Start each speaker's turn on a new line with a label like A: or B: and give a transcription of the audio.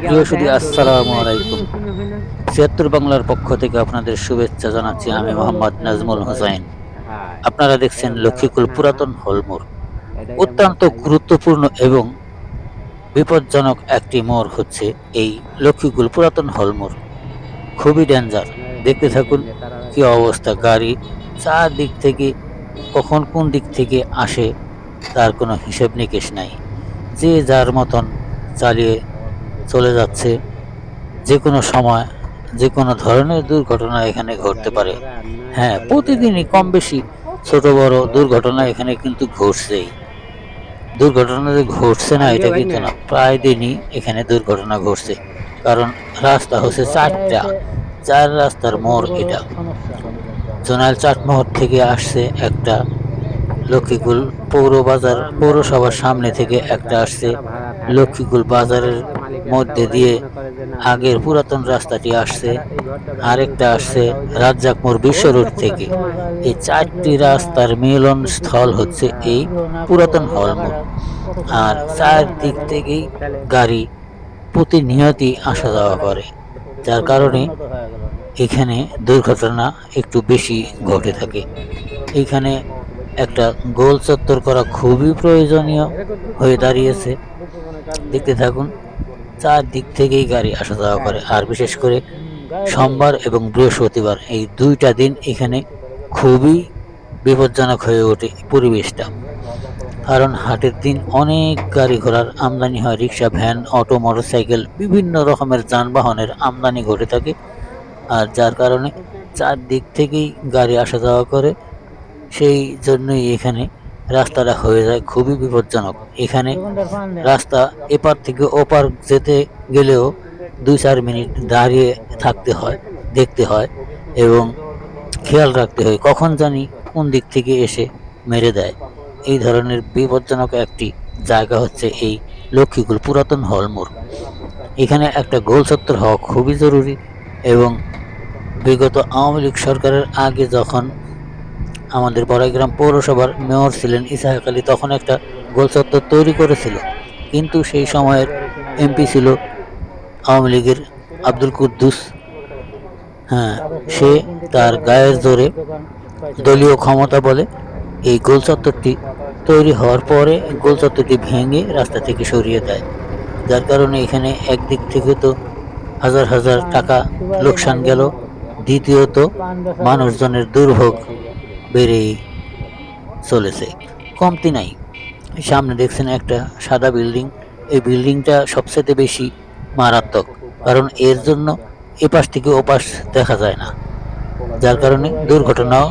A: প্রিয় আলাইকুম। ছিয়াত্তর বাংলার পক্ষ থেকে আপনাদের শুভেচ্ছা জানাচ্ছি আমি মোহাম্মদ নাজমুল হোসাইন আপনারা দেখছেন লক্ষ্মীকুল পুরাতন হলমোড়। অত্যন্ত গুরুত্বপূর্ণ এবং বিপজ্জনক একটি মোড় হচ্ছে এই লক্ষ্মীকুল পুরাতন হলমোড়। খুবই ডেঞ্জার দেখতে থাকুন কি অবস্থা। গাড়ি চারদিক থেকে কখন কোন দিক থেকে আসে, তার কোনো হিসেব নিকেশ নাই। যে যার মতন চালিয়ে চলে যাচ্ছে, যে কোনো সময়, যে কোনো ধরনের দুর্ঘটনা এখানে ঘটতে পারে। হ্যাঁ প্রতিদিনই কম বেশি ছোট বড় দুর্ঘটনা এখানে কিন্তু ঘটছেই। দুর্ঘটনা যে ঘটছে না, এটা কিন্তু না, প্রায় দিনই এখানে দুর্ঘটনা ঘটছে। কারণ রাস্তা হচ্ছে চারটা, চার রাস্তার মোড় এটা। জোনাল চাটমোহর থেকে আসছে একটা লক্ষ্মীকুল পৌর বাজার পৌরসভার সামনে থেকে একটা আসছে লক্ষ্মীকুল বাজারের মধ্যে দিয়ে আগের পুরাতন রাস্তাটি আসছে, আরেকটা আসছে রাজ্জাক মোড় বিশ্ব রোড থেকে। এই চারটি রাস্তার মিলন স্থল হচ্ছে এই পুরাতন হলমোড় আর চারদিক থেকেই গাড়ি প্রতিনিয়তই আসা যাওয়া করে, যার কারণে এখানে দুর্ঘটনা একটু বেশি ঘটে থাকে। এখানে একটা গোল চত্বর করা খুবই প্রয়োজনীয় হয়ে দাঁড়িয়েছে। দেখতে থাকুন, চারদিক থেকেই গাড়ি আসা যাওয়া করে, আর বিশেষ করে সোমবার এবং বৃহস্পতিবার। এই দুইটা দিন এখানে খুবই বিপজ্জনক হয়ে ওঠে পরিবেশটা। কারণ হাটের দিন অনেক গাড়ি ঘোড়ার আমদানি হয়, রিক্সা, ভ্যান, অটো, মোটরসাইকেল, বিভিন্ন রকমের যানবাহনের আমদানি ঘটে থাকে। আর যার কারণে চারদিক থেকেই গাড়ি আসা যাওয়া করে। সেই জন্যই এখানে রাস্তাটা হয়ে যায়। খুবই বিপজ্জনক। এখানে রাস্তা এপার থেকে ওপার যেতে গেলেও দুই চার মিনিট দাঁড়িয়ে থাকতে হয়, দেখতে হয় এবং খেয়াল রাখতে হয় কখন জানি কোন দিক থেকে এসে মেরে দেয়। এই ধরনের বিপজ্জনক একটি জায়গা হচ্ছে এই লক্ষ্মীকুল পুরাতন হলমোড়। এখানে একটা গোল হওয়া খুবই জরুরি এবং বিগত আওয়ামী লীগ সরকারের আগে যখন আমাদের বড়াইগ্রাম পৌরসভার মেয়র ছিলেন ইসাহাক আলী, তখন একটা গোল চত্বর তৈরি করেছিল। কিন্তু সেই সময়ের এমপি ছিল আওয়ামী লীগের আব্দুল কুদ্দুস। হ্যাঁ সে তার গায়ের জোরে দলীয় ক্ষমতা বলে এই গোল চত্বরটি তৈরি হওয়ার পরে গোল চত্বরটি ভেঙে রাস্তা থেকে সরিয়ে দেয়। যার কারণে এখানে একদিক থেকে তো হাজার হাজার টাকা লোকসান গেল, দ্বিতীয়ত মানুষজনের দুর্ভোগ বেড়েই চলেছে। কমতি নাই। সামনে দেখছেন একটা সাদা বিল্ডিং। এই বিল্ডিংটা সবচেয়ে বেশি মারাত্মক, কারণ এর জন্য এপাশ থেকে ওপাশ দেখা যায় না। যার কারণে দুর্ঘটনাও